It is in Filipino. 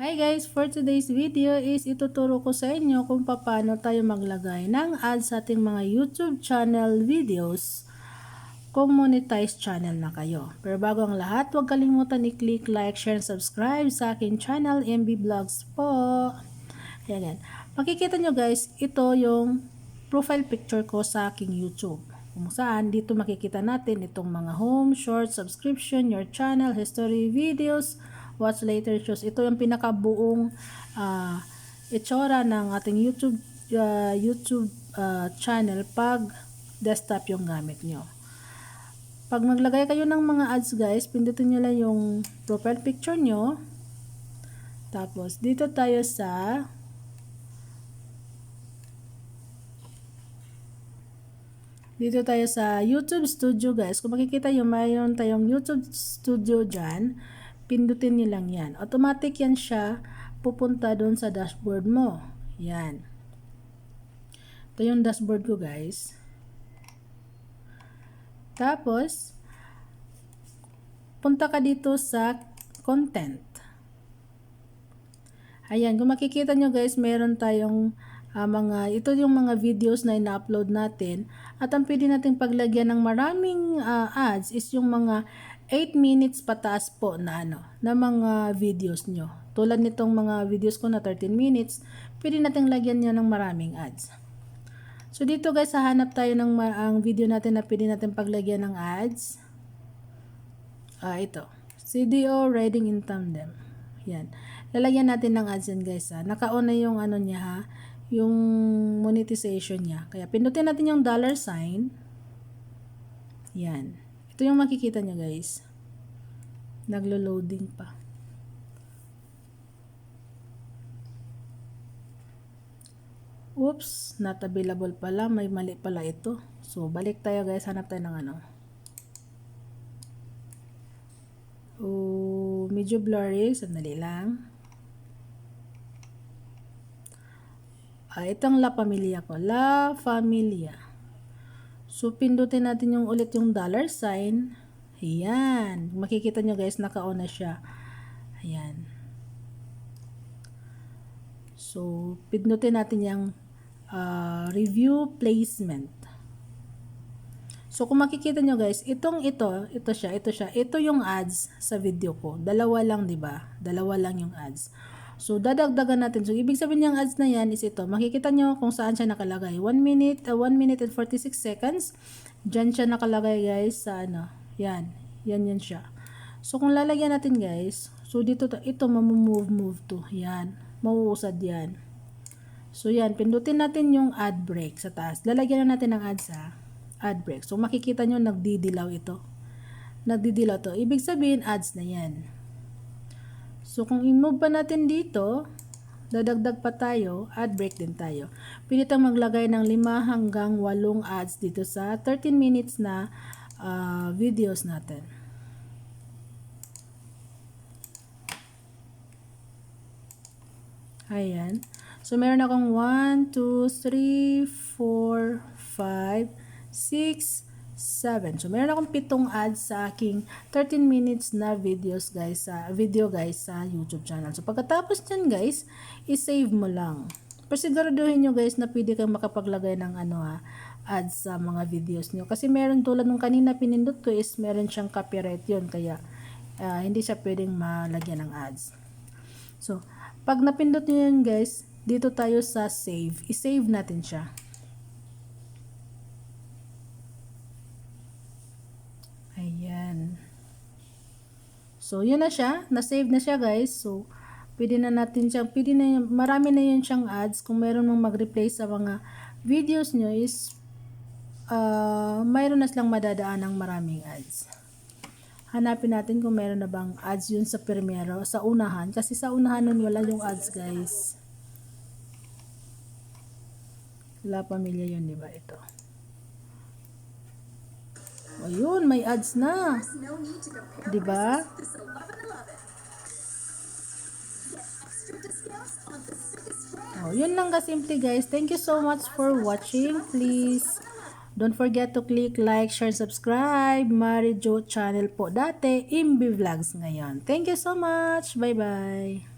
Hi guys, for today's video is ituturo ko sa inyo kung paano tayo maglagay ng ads sa ating mga YouTube channel videos kung monetize channel na kayo. Pero bago ang lahat, huwag kalimutan i-click like, share, and subscribe sa aking channel, MB Vlogs po. Ayan, yan. Makikita nyo guys, ito yung profile picture ko sa aking YouTube. Kung saan, dito makikita natin itong mga home, short, subscription, your channel, history, videos, watch later shows. Ito yung pinakabuong uh, itsura ng ating YouTube uh, YouTube uh, channel pag desktop yung gamit nyo. Pag maglagay kayo ng mga ads guys, pindutin nyo lang yung profile picture nyo. Tapos, dito tayo sa dito tayo sa YouTube Studio guys. Kung makikita yung mayroon tayong YouTube Studio dyan, pindutin nyo lang yan. Automatic yan siya pupunta doon sa dashboard mo. Yan. Ito yung dashboard ko guys. Tapos, punta ka dito sa content. Ayan, kung makikita nyo guys, meron tayong uh, mga, ito yung mga videos na ina-upload natin. At ang pwede natin paglagyan ng maraming uh, ads is yung mga 8 minutes pataas po na ano, na mga videos nyo. Tulad nitong mga videos ko na 13 minutes, pwede natin lagyan nyo ng maraming ads. So dito guys, hahanap tayo ng ang video natin na pwede natin paglagyan ng ads. Ah, ito. CDO Riding in Tandem. Yan. Lalagyan natin ng ads yan guys ha. Naka-on na yung ano niya ha, yung monetization niya. Kaya pindutin natin yung dollar sign. Yan. Ito yung makikita nyo guys. Naglo-loading pa. Oops, not available pala. May mali pala ito. So, balik tayo guys. Hanap tayo ng ano. Oh, medyo blurry. Sandali lang. Ah, itong La Familia ko. La Familia. So, pindutin natin yung ulit yung dollar sign. Ayan. Makikita nyo guys, naka-on na siya. Ayan. So, pindutin natin yung uh, review placement. So, kung makikita nyo guys, itong ito, ito siya, ito siya, ito yung ads sa video ko. Dalawa lang, di ba? Dalawa lang yung ads. So, dadagdagan natin. So, ibig sabihin niyang ads na yan is ito. Makikita nyo kung saan siya nakalagay. 1 minute, uh, 1 minute and 46 seconds. Diyan siya nakalagay guys sa ano. Yan. Yan yan siya. So, kung lalagyan natin guys, so dito, ito mamumove move to. Yan. Mauusad yan. So, yan. Pindutin natin yung ad break sa taas. Lalagyan na natin ng ads ha. Ad break. So, makikita nyo nagdidilaw ito. Nagdidilaw to. Ibig sabihin, ads na yan. So, kung i-move pa natin dito, dadagdag pa tayo, ad break din tayo. Tayong maglagay ng 5 hanggang 8 ads dito sa 13 minutes na uh, videos natin. Ayan. So, meron akong 1, 2, 3, 4, 5, 6, 7. So, meron akong pitong ads sa aking 13 minutes na videos guys, sa video guys sa YouTube channel. So, pagkatapos dyan guys, i-save mo lang. Pasiguraduhin nyo guys na pwede kang makapaglagay ng ano ha, ads sa mga videos nyo. Kasi meron tulad nung kanina pinindot ko is meron siyang copyright yun. Kaya, uh, hindi siya pwedeng malagyan ng ads. So, pag napindot nyo yun guys, dito tayo sa save. I-save natin siya. Ayan. So, yun na siya. Na-save na siya, guys. So, pwede na natin siyang, pwede na, marami na yun siyang ads. Kung meron mong mag-replace sa mga videos nyo is, uh, mayroon na silang madadaan ng maraming ads. Hanapin natin kung meron na bang ads yun sa Primero, sa unahan. Kasi sa unahan nun wala yung ads, guys. La Pamilya yun, di ba? Ito. Ayun, may ads na. 'Di ba? Oh, yun lang kasimple guys. Thank you so much for watching. Please don't forget to click like, share, subscribe. Mari Jo channel po dati. Imbi Vlogs ngayon. Thank you so much. Bye-bye.